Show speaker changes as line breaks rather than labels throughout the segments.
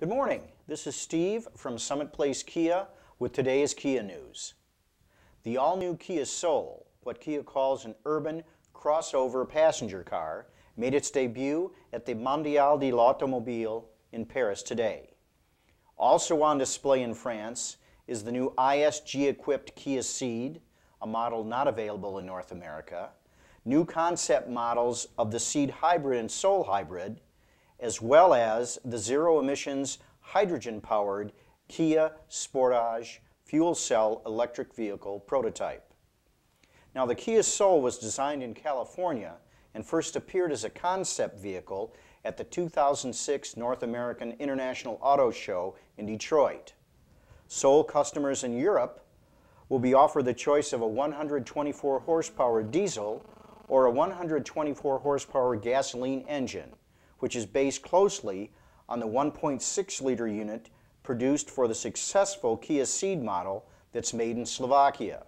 Good morning. This is Steve from Summit Place Kia with today's Kia news. The all-new Kia Soul, what Kia calls an urban crossover passenger car, made its debut at the Mondial de l'Automobile in Paris today. Also on display in France is the new ISG-equipped Kia Ceed, a model not available in North America, new concept models of the Ceed Hybrid and Soul Hybrid, as well as the zero-emissions hydrogen-powered Kia Sportage fuel cell electric vehicle prototype. Now the Kia Soul was designed in California and first appeared as a concept vehicle at the 2006 North American International Auto Show in Detroit. Soul customers in Europe will be offered the choice of a 124 horsepower diesel or a 124 horsepower gasoline engine, which is based closely on the 1.6 liter unit produced for the successful Kia Ceed model that's made in Slovakia.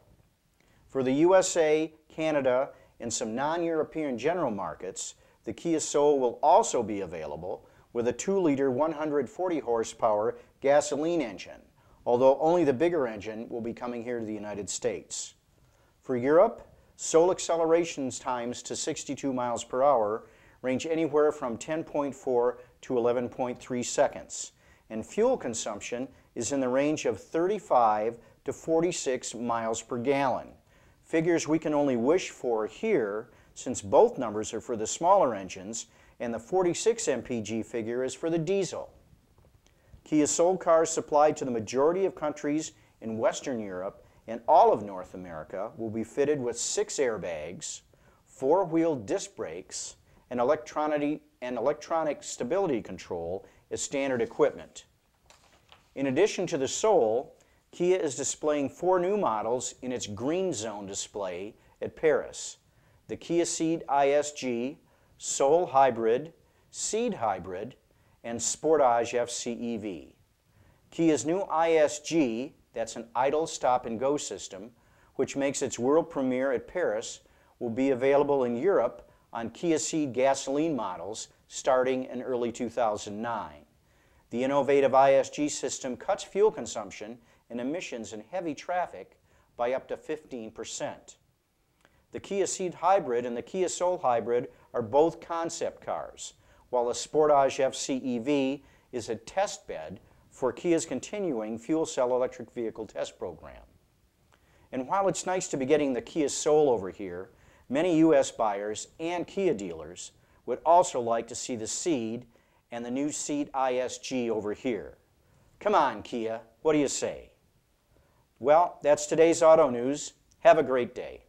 For the USA, Canada, and some non-European general markets, the Kia Soul will also be available with a 2-liter 140 horsepower gasoline engine, although only the bigger engine will be coming here to the United States. For Europe, Soul accelerations times to 62 miles per hour range anywhere from 10.4 to 11.3 seconds, and fuel consumption is in the range of 35 to 46 miles per gallon. Figures we can only wish for here since both numbers are for the smaller engines and the 46 mpg figure is for the diesel. Kia sold cars supplied to the majority of countries in Western Europe and all of North America will be fitted with six airbags, four-wheel disc brakes, and electronic, and electronic stability control as standard equipment. In addition to the Soul, Kia is displaying four new models in its Green Zone display at Paris. The Kia Ceed ISG, Soul Hybrid, Ceed Hybrid, and Sportage FCEV. Kia's new ISG, that's an idle stop and go system, which makes its world premiere at Paris, will be available in Europe on Kia Ceed gasoline models starting in early 2009. The innovative ISG system cuts fuel consumption and emissions in heavy traffic by up to 15%. The Kia Ceed Hybrid and the Kia Soul Hybrid are both concept cars, while the Sportage FCEV is a test bed for Kia's continuing fuel cell electric vehicle test program. And while it's nice to be getting the Kia Soul over here, many U.S. buyers and Kia dealers would also like to see the Ceed and the new Ceed ISG over here. Come on, Kia, what do you say? Well, that's today's auto news. Have a great day.